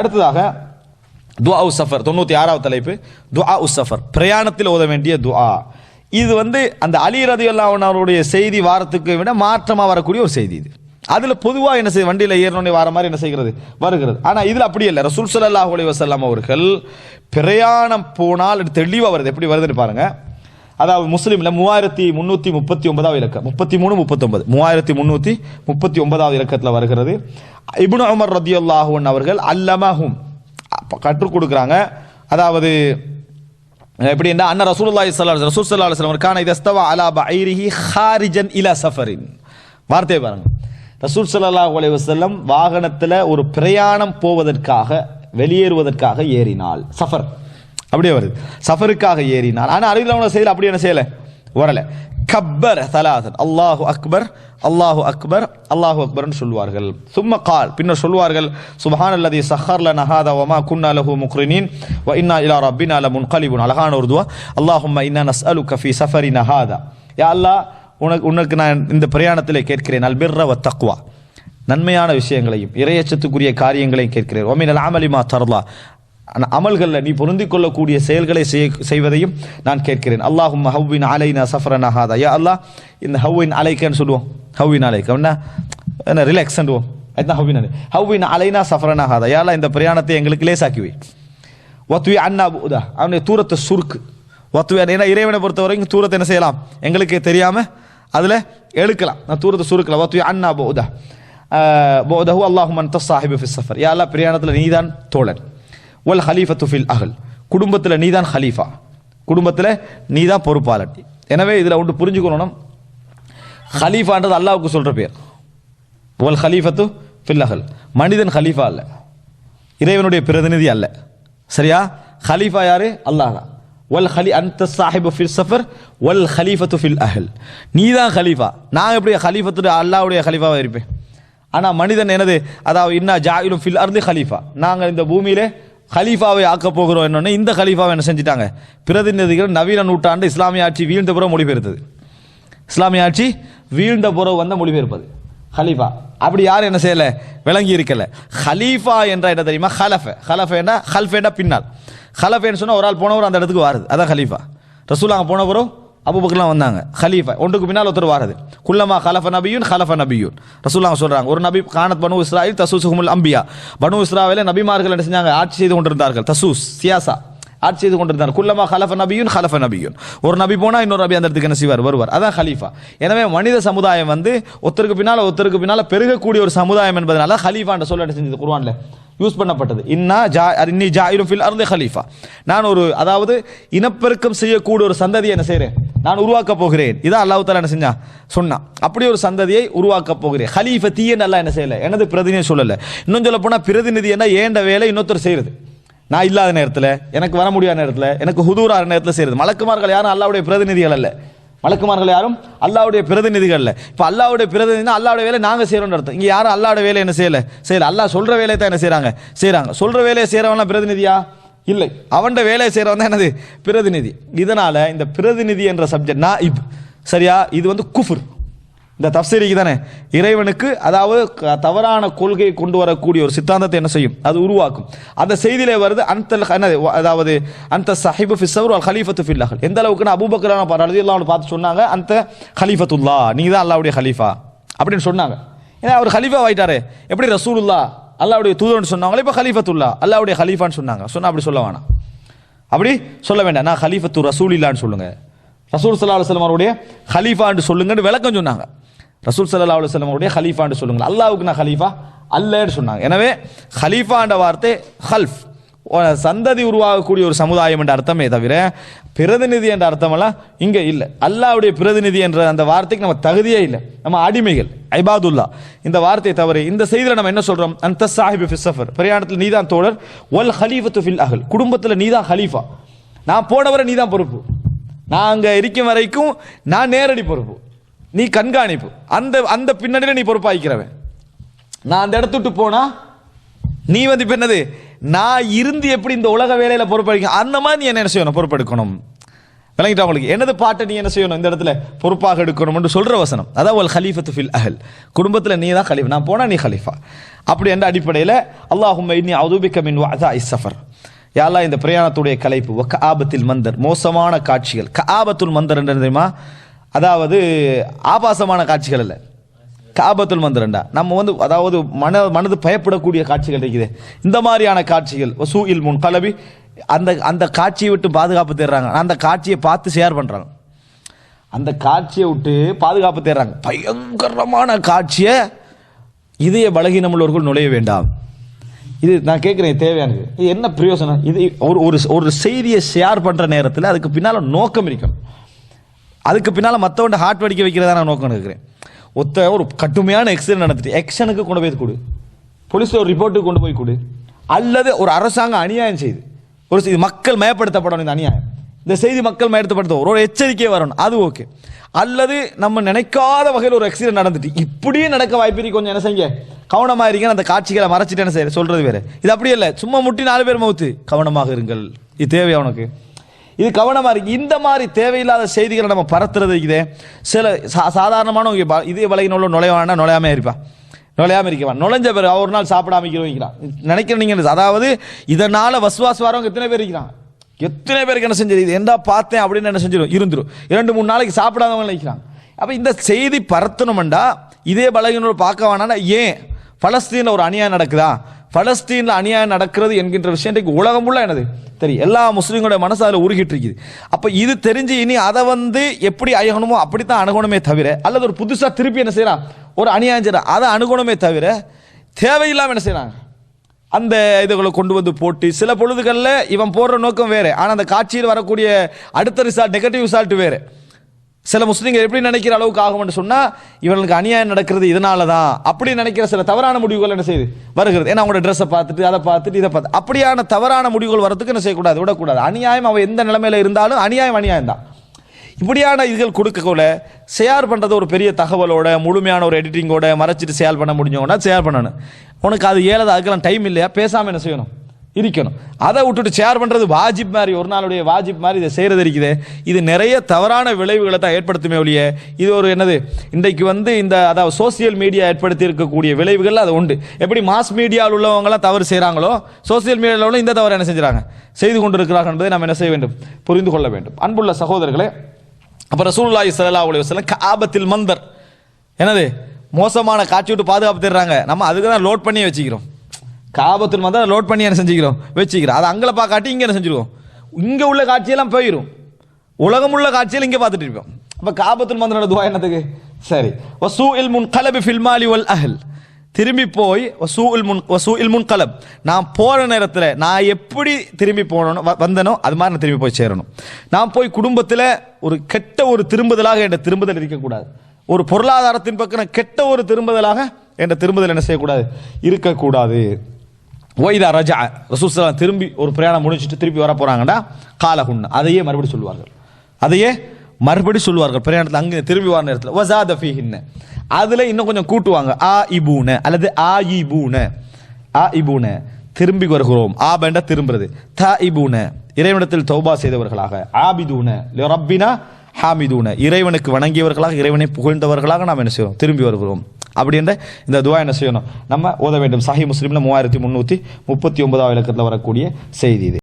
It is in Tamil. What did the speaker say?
அடுத்ததாக துஆ உஸ் சஃபர் தொண்ணூத்தி ஆறாவது தலைப்பு. துஆ உஸ் சஃபர் பிரயாணத்தில் ஓத வேண்டிய துஆ. இது வந்து அந்த அலி ரதி அவருடைய செய்தி வாரத்துக்கு விட மாற்றமாக வரக்கூடிய ஒரு செய்தி இது. அதில் பொதுவாக என்ன செய்ய வண்டியில் ஏறணும்னே வர மாதிரி என்ன செய்கிறது? வருகிறது. ஆனால் இதில் அப்படி இல்லை. ரசூல் சல்லாஹ் அலி வசல்லாம் அவர்கள் பிரயாணம் போனால் தெளிவாக வருது. எப்படி வருதுன்னு பாருங்கள் அதாவது முஸ்லீம்ல மூவாயிரத்தி முன்னூத்தி முப்பத்தி ஒன்பதாவது இலக்கம் முப்பத்தி மூணு முப்பத்தொன்பது. மூவாயிரத்தி முன்னூத்தி முப்பத்தி ஒன்பதாவது இலக்கத்துல வருகிறது. இபுன் உமர் ரதியுல்லாஹு அவர்கள் அல்லமஹும். கற்றுக் கொடுக்குறாங்க. அதாவது எப்படின்னா அண்ணன் ரசூலுல்லாஹி ஸல்லல்லாஹு ரசூல் ஸல்லல்லாஹு அலைஹி வஸல்லம் கான இதஸ்தவா அலா பைரிஹி ஹாரிஜன் இலா சஃபரின். வார்த்தை பாருங்க. ரசூல் ஸல்லல்லாஹு அலைஹி வஸல்லம் வாகனத்தில் ஒரு பிரயாணம் போவதற்காக வெளியேறுவதற்காக ஏறினால் சஃபர். அப்படியே வருது. சஃபருக்காக ஏறினால் ஆனா அறிவியல் செய்யல. அப்படி என்ன செய்யலை? வரல. கப்பர் தலாதன் அல்லாஹு அக்பர் அல்லாஹு அக்பர் அல்லாஹு அக்பர்னு சொல்வார்கள். சும்ம கால். பின்னர் சொல்வார்கள் சுபஹான் அல்லதி சஹர்ல நஹாத ஹாதா வமா குன்னா லஹு முக்ரினின் வ இன்னா இலா ரப்பினா முன்கலிபுன் அழகான ஒரு துவா. அல்லாஹும்ம இன்னா நஸ்அலுக கஃபி சஃபரி நஹாதா. யா அல்லாஹ் உனக்கு உனக்கு நான் இந்த பிரயாணத்தில் கேட்கிறேன். அல்பிர்ர வ தக்வா. நன்மையான விஷயங்களையும் இறையச்சத்துக்குரிய காரியங்களையும் கேட்கிறேன். ஒமினல் அமலிமா தர்லா. அமல்களில் நீ பொருந்திக் கொள்ளக்கூடிய செயல்களை செய்ய செய்வதையும் நான் கேட்கிறேன். அல்லாஹும் ஹவ்வின் அலைனா சஃபரன் ஆகாதா யா அல்லாஹ் இந்த ஹவ்வின் அலைக்கன்னு சொல்லுவோம். ஹவ்வின் அலைக்க என்ன? என்ன ரிலாக்ஸ் பண்ணுவோம் அதுதான் ஹவ்வின் அலை. ஹவ்வின் அலைனா சஃபரன் ஆகாதா யா இந்த பிரயாணத்தை எங்களுக்கு லேசாக்கிவி ஒத்துவி அண்ணா உதா அவனுடைய தூரத்தை சுருக்கு. ஒத்துவி ஏன்னா இறைவனை பொறுத்த வரைக்கும் தூரத்தை என்ன செய்யலாம்? எங்களுக்கு தெரியாமல் அதில் எழுக்கலாம் நான் தூரத்தை சுருக்கலாம் ஒத்துவி அண்ணா போதா. போதஹு அல்லாஹும் அன்த சாஹிபு ஃபிஸ் சஃபர். யா அல்லாஹ் பிரயாணத்தில் நீதான் தோழன். வல் ஹலீஃபத்து ஃபில் அஹல். குடும்பத்தில் நீதான் ஹலீஃபா. குடும்பத்தில் நீதான் பொறுப்பாளர். எனவே இதில் ஒன்று புரிஞ்சுக்கணும். ஹலீஃபான்றது அல்லாவுக்கு சொல்கிற பேர். வல் ஹலீஃபத்து ஃபில் அஹல். மனிதன் ஹலீஃபா அல்ல. இறைவனுடைய பிரதிநிதி அல்ல. சரியா? ஹலீஃபா யாரு? அல்லாஹா வல் ஹலி அந்த சாஹிபு ஃபில் சஃபர் வல் ஹலீஃபத்து ஃபில் அஹல். நீ தான் ஹலீஃபா. நான் எப்படி ஹலீஃபத்து அல்லாவுடைய ஹலீஃபாவாக இருப்பேன்? ஆனால் மனிதன் என்னது? அதாவது இன்னா ஜாயிலும் ஃபில் அருந்து ஹலீஃபா. நாங்கள் இந்த பூமியிலே ஹலீஃபாவை ஆக்கப் போகிறோம் என்னன்னு இந்த ஹலீஃபாவை என்ன செஞ்சிட்டாங்க? பிரதிநிதிகள் நவீன நூற்றாண்டு இஸ்லாமிய ஆட்சி வீழ்ந்த புறம் மொழிபெயர்த்தது. இஸ்லாமிய ஆட்சி வீழ்ந்த புறம் வந்த மொழிபெயர்ப்பது. ஹலீஃபா அப்படி யாரும் என்ன செய்யலை? விளங்கி இருக்கல. ஹலீஃபா என்ற என்ன தெரியுமா? ஹலஃப ஹலஃப ஹல்ஃபேனா ஹல்ஃபேண்டா பின்னால். ஹலஃபேன்னு சொன்னால் ஒரு ஆள் போனவர் அந்த இடத்துக்கு வாருது. அதான் ஹலீஃபா ரசூல் அங்கே போனவரும் அபுபக்கர்லாம் வந்தாங்க. ஹலீஃபா ஒன்றுக்கு பின்னால் ஒருத்தர் வாரது. குல்லமா ஹலஃப நபியூன் ஹலஃப நபியூன். ரசூல்லாங்க சொல்கிறாங்க ஒரு நபி கானத் பனு இஸ்ராயில் தசூசுகுமுல் அம்பியா. பனு இஸ்ராவில் நபிமார்கள் என்ன செஞ்சாங்க? ஆட்சி செய்து கொண்டிருந்தார்கள். தசூஸ் சியாசா ஆட்சி செய்து கொண்டிருந்தார் குல்லமா ஹலஃப நபியூன் ஹலஃப நபியூன். ஒரு நபி போனால் இன்னொரு நபி அந்த இடத்துக்கு என்ன செய்வார்? வருவார். அதான் ஹலீஃபா. எனவே மனித சமுதாயம் வந்து ஒருத்தருக்கு பின்னால் ஒருத்தருக்கு பின்னால் பெருகக்கூடிய ஒரு சமுதாயம் என்பதனால ஹலீஃபான்ற சொல்ல என்ன செஞ்சது? குர்ஆன்ல யூஸ் பண்ணப்பட்டது. இன்னா ஜா இன்னி ஜாயிரும் ஃபில் அருந்து ஹலீஃபா. நான் ஒரு அதாவது இனப்பெருக்கம் செய்யக்கூடிய ஒரு சந்ததியை என்ன செய்கிறேன் நான் உருவாக்க போகிறேன். இதான் அல்லாஹ் தாலா என்ன செஞ்சான் சொன்னான் அப்படி ஒரு சந்ததியை உருவாக்க போகிறேன். ஹலீஃப தீயன் அல்லா என்ன செய்யல? எனது பிரதிநிதி சொல்லலை. இன்னும் சொல்ல போனால் பிரதிநிதி என்ன ஏண்ட வேலை? இன்னொருத்தர் செய்யறது. நான் இல்லாத நேரத்தில் எனக்கு வர முடியாத நேரத்தில் எனக்கு ஹுதூரான நேரத்தில் செய்யறது. மலக்குமார்கள் யாரும் அல்லாவுடைய பிரதிநிதிகள் அல்ல. மலக்குமார்கள் யாரும் அல்லாவுடைய பிரதிநிதிகள் இல்லை இப்போ அல்லாவுடைய பிரதிநிதினா அல்லாவுடைய வேலை நாங்கள் செய்கிறோம்னு அர்த்தம். இங்கே யாரும் அல்லாவுடைய வேலை என்ன செய்யலை? செய்யலை. அல்லா சொல்கிற வேலையை தான் என்ன செய்கிறாங்க செய்கிறாங்க சொல்கிற வேலையை செய்கிறவங்களாம் பிரதிநிதியா? இல்லை. அவன்ட வேலையை செய்கிறவன் தான் என்னது? பிரதிநிதி. இதனால் இந்த பிரதிநிதி என்ற சப்ஜெக்ட் நான் இப் சரியா? இது வந்து குஃபுர். இந்த தப்சீரிக்கு தானே. இறைவனுக்கு அதாவது க- தவறான கொள்கையை கொண்டு வரக்கூடிய ஒரு சித்தாந்தத்தை என்ன செய்யும்? அது உருவாக்கும். அந்த செய்தியில் வருது அந்த என்னது? அதாவது அந்த சஹிபு ஃபிஸ்ஸவர் அல் ஹலீஃபத்து ஃபில்லாஹல் எந்த அளவுக்குன்னு அபூபக்கரான பாரு எல்லாம் பார்த்து சொன்னாங்க அந்த ஹலீஃபத்துல்லா நீ தான் அல்லாவுடைய ஹலீஃபா அப்படின்னு சொன்னாங்க. ஏன்னா அவர் ஹலீஃபா ஆயிட்டாரு. எப்படி ரசூலுல்லா அல்லாவுடைய தூதன் சொன்னாங்களே இப்போ ஹலீஃபத்துல்லா அல்லாவுடைய ஹலீஃபான்னு சொன்னாங்க. சொன்னால் அப்படி சொல்ல வேணாம். அப்படி சொல்ல வேண்டாம். நான் ஹலீஃபத்து ரசூல் இல்லான்னு சொல்லுங்க. ரசூல் சல்லா அலுவலம் அவருடைய ஹலீஃபான்னு சொல்லுங்கன்னு விளக்கம் சொன்னாங்க. ரசூல் சல்லா அலுவலம் அவருடைய ஹலீஃபான்னு சொல்லுங்க அல்லாவுக்கு நான் ஹலீஃபா அல்லன்னு சொன்னாங்க. எனவே ஹலீஃபான்ற வார்த்தை ஹல்ஃப் சந்ததி உருவாகக்கூடிய ஒரு சமுதாயம் என்ற அர்த்தமே தவிர பிரதிநிதி என்ற அர்த்தமெல்லாம் இங்கே இல்லை. அல்லாவுடைய பிரதிநிதி என்ற அந்த வார்த்தைக்கு நம்ம தகுதியே இல்லை. நம்ம அடிமைகள் ஐபாதுல்லா. இந்த வார்த்தையை தவறு இந்த செய்தியில் நம்ம என்ன சொல்கிறோம் அந்த சாஹிபு ஃபிசஃபர் பிரயாணத்தில் நீதான் தோழர். ஒல் ஹலீஃபத்து ஃபில் அகல் குடும்பத்தில் நீதான் ஹலீஃபா. நான் போனவரை நீதான் பொறுப்பு. நான் அங்கே இருக்கும் வரைக்கும் நான் நேரடி பொறுப்பு. நீ கண்காணிப்பு. அந்த அந்த பின்னணியில் நீ பொறுப்பாய்க்கிறவன். நான் அந்த இடத்துட்டு போனால் நீ வந்து இப்போ என்னது? நான் இருந்து எப்படி இந்த உலக வேலையில பொறுப்பெடுக்க அந்த மாதிரி நீ என்ன செய்யணும்? பொறுப்பெடுக்கணும். விளங்கிட்டா உங்களுக்கு? எனது பாட்டை நீ என்ன செய்யணும்? இந்த இடத்துல பொறுப்பாக எடுக்கணும்னு சொல்ற வசனம். அதான் ஒரு ஹலீஃபத்து ஃபில் அஹல். குடும்பத்தில் நீ தான் ஹலீஃபா. நான் போனால் நீ ஹலீஃபா. அப்படி என்ற அடிப்படையில் அல்லாஹும் இன்னி அதுபிக்க மின் வாதா இஸ்ஸஃபர் யாரா இந்த பிரயாணத்துடைய கலைப்பு ஒக்க ஆபத்தில் மந்தர். மோசமான காட்சிகள். க ஆபத்துல் மந்தர் என்று தெரியுமா? அதாவது ஆபாசமான காட்சிகள் அல்ல. காபத்துல் மந்திரண்டா நம்ம வந்து அதாவது மன மனது பயப்படக்கூடிய காட்சிகள் இருக்குது. இந்த மாதிரியான காட்சிகள் சூ இல் முன் கலவி அந்த அந்த காட்சியை விட்டு பாதுகாப்பு தேடுறாங்க. அந்த காட்சியை பார்த்து ஷேர் பண்ணுறாங்க அந்த காட்சியை விட்டு பாதுகாப்பு தேடுறாங்க. பயங்கரமான காட்சியை இதய பலகீனம் உள்ளவர்கள் நுழைய வேண்டாம். இது நான் கேட்குறேன் தேவையானது இது என்ன பிரயோசனம்? இது ஒரு ஒரு ஒரு செய்தியை ஷேர் பண்ணுற நேரத்தில் அதுக்கு பின்னால் நோக்கம் இருக்கணும். அதுக்கு பின்னால் மற்றவன் ஹார்ட் வடிக்க வைக்கிறதா நான் நோக்கம் இருக்கிறேன் ஒத்த ஒரு கடுமையான எக்ஸிடென்ட் நடந்துட்டு எக்ஷனுக்கு கொண்டு போய் கொடு. போலீஸ் ஒரு ரிப்போர்ட்டுக்கு கொண்டு போய் கொடு. அல்லது ஒரு அரசாங்கம் அநியாயம் செய்து. ஒரு செய்தி மக்கள் மயப்படுத்தப்படணும் இந்த அநியாயம். இந்த செய்தி மக்கள் மயப்படுத்தப்படுத்த ஒரு எச்சரிக்கை வரணும் அது ஓகே அல்லது நம்ம நினைக்காத வகையில் ஒரு ஆக்சிடென்ட் நடந்துட்டு இப்படியே நடக்க வாய்ப்பு கொஞ்சம் என்ன செய்யுங்க? கவனமாக இருங்க. அந்த காட்சிகளை மறைச்சிட்டு என்ன செய்ய சொல்கிறது வேறு. இது அப்படியே இல்லை சும்மா முட்டி நாலு பேர் மவுத்து. கவனமாக இருங்கள். இது தேவையா உனக்கு? இது கவனமாக இருக்கு. இந்த மாதிரி தேவையில்லாத செய்திகளை நம்ம பரத்துறது இருக்குதே சில சா சாதாரணமான இதே பலகின உள்ள நுழைவானா நுழையாம இருப்பான் நுழையாம இருக்கவான் நுழைஞ்ச பிறகு ஒரு நாள் சாப்பிடாம இருக்கிறான். நினைக்கிற நீங்கள் அதாவது இதனால் வசுவாஸ் வரவங்க எத்தனை பேர் இருக்கிறான்? எத்தனை பேருக்கு என்ன செஞ்சது இது எந்தா பார்த்தேன் அப்படின்னு என்ன செஞ்சிடும் இருந்துடும் இரண்டு மூணு நாளைக்கு சாப்பிடாதவங்க நினைக்கிறாங்க அப்போ இந்த செய்தி பரத்தணுமெண்டா இதே பலகினோடு பார்க்க வேணாம்னா ஏன்? பலஸ்தீனில் ஒரு அநியாயம் நடக்குதா? பலஸ்தீன்ல அநியாயம் நடக்கிறது என்கின்ற விஷயம் இன்றைக்கு உலகம் உள்ள என்னது? தெரியும். எல்லா முஸ்லீம்களோட மனசு அதில் உருகிட்டு இருக்குது அப்போ இது தெரிஞ்சு இனி அதை வந்து எப்படி அணுகணுமோ அப்படித்தான் அணுகணுமே தவிர அல்லது ஒரு புதுசாக திருப்பி என்ன செய்கிறான் ஒரு அநியாயம் செய்யறான் அதை அணுகணுமே தவிர தேவையில்லாமல் என்ன செய்யறாங்க? அந்த இதுகளை கொண்டு வந்து போட்டு சில பொழுதுகளில் இவன் போடுற நோக்கம் வேறு. ஆனால் அந்த காட்சியில் வரக்கூடிய அடுத்த ரிசால்ட் நெகட்டிவ் ரிசால்ட் வேறு. சில முஸ்லீம்கள் எப்படி நினைக்கிற அளவுக்கு ஆகும்னு சொன்னால் இவங்களுக்கு அநியாயம் நடக்கிறது இதனால தான் அப்படி நினைக்கிற சில தவறான முடிவுகள் என்ன செய்யுது? வருகிறது. ஏன்னா அவங்களோட ட்ரெஸ்ஸை பார்த்துட்டு அதை பார்த்துட்டு இதை பார்த்து அப்படியான தவறான முடிவுகள் வரதுக்கு என்ன செய்யக்கூடாது? விடக்கூடாது. அநியாயம் அவன் எந்த நிலைமையில் இருந்தாலும் அநியாயம் அநியாயம் தான். இப்படியான இதுகள் கொடுக்கக்குள்ள ஷேர் பண்ணுறது ஒரு பெரிய தகவலோட முழுமையான ஒரு எடிட்டிங்கோட மறைச்சிட்டு ஷேர் பண்ண முடிஞ்சவங்கன்னா ஷேர் பண்ணணும். உனக்கு அது ஏழது அதுக்கெல்லாம் டைம் இல்லையா? பேசாமல் என்ன செய்யணும்? இருக்கணும். அதை விட்டுட்டு ஷேர் பண்ணுறது வாஜிப் மாதிரி ஒரு நாளுடைய வாஜிப் மாதிரி இதை செய்கிறது இருக்குது. இது நிறைய தவறான விளைவுகளை தான் ஏற்படுத்துமே ஒழிய இது ஒரு என்னது இன்றைக்கு வந்து இந்த அதாவது சோசியல் மீடியா ஏற்படுத்தி இருக்கக்கூடிய விளைவுகள் அது உண்டு. எப்படி மாஸ் மீடியாவில் உள்ளவங்களாம் தவறு செய்கிறாங்களோ சோசியல் மீடியாவில் உள்ள இந்த தவறு என்ன செஞ்சுறாங்க? செய்து கொண்டிருக்கிறாங்க என்பதை நம்ம என்ன செய்ய வேண்டும்? புரிந்து கொள்ள வேண்டும். அன்புள்ள சகோதரர்களே அப்புறம் ரசூலுல்லாஹி ஸல்லல்லாஹு அலைஹி வஸல்லம் மந்தர். என்னது மோசமான காட்சி விட்டு பாதுகாப்பு தர்றாங்க நம்ம அதுக்கு தான் லோட் பண்ணி வச்சுக்கிறோம். காபத்தில் மந்தர் லோட் பண்ணி என்ன செஞ்சுக்கிறோம்? வச்சுக்கிறோம். அது அங்கே பார்க்காட்டி இங்கே என்ன செஞ்சுருவோம்? இங்கே உள்ள காட்சியெல்லாம் போயிடும் உலகம் உள்ள காட்சியில் இங்கே பார்த்துட்டு இருப்போம். அப்போ காபத்துல் மந்தரோட துவா என்னத்துக்கு? சரி. வசூ இல் முன் கலபி ஃபில்மாலி வல் அஹல். திரும்பி போய் வசூ இல் முன் வசூ இல் முன் கலப் நான் போகிற நேரத்தில் நான் எப்படி திரும்பி போனோம் வந்தனோ அது மாதிரி நான் திரும்பி போய் சேரணும். நான் போய் குடும்பத்தில் ஒரு கெட்ட ஒரு திரும்புதலாக என்ற திரும்புதல் இருக்கக்கூடாது. ஒரு பொருளாதாரத்தின் பக்கம் கெட்ட ஒரு திரும்புதலாக என்ற திரும்புதல் என்ன செய்யக்கூடாது? இருக்கக்கூடாது. ஒய்தா ரஜா ரசூசலாம் திரும்பி ஒரு பிரயாணம் முடிச்சுட்டு திருப்பி வர போறாங்கடா? காலகுண்ண அதையே மறுபடி சொல்லுவார்கள். அதையே மறுபடி சொல்லுவார்கள். பிரயாணத்தில் அங்கே திரும்பி வர நேரத்தில். வசாத ஃபீஹின்ன அதில் இன்னும் கொஞ்சம் கூட்டுவாங்க. ஆ இபூன அல்லது ஆ இபூன ஆ இபூன திரும்பி வருகிறோம். ஆ பெண்டா திரும்புறது. த இபூன இறைவனத்தில் தௌபா செய்தவர்களாக. ஆபிதூன. ரப்பினா ஹாமிதூன. இறைவனுக்கு வணங்கியவர்களாக இறைவனை புகழ்ந்தவர்களாக நாம் என்ன செய்வோம்? திரும்பி வருகிறோம். அப்படின்ற இந்த துவா என்ன செய்யணும்? நம்ம ஓத வேண்டும். சாஹி முஸ்லீமில் மூவாயிரத்தி முந்நூற்றி முப்பத்தி ஒன்பதாவது இலக்கத்தில் வரக்கூடிய செய்தி இது.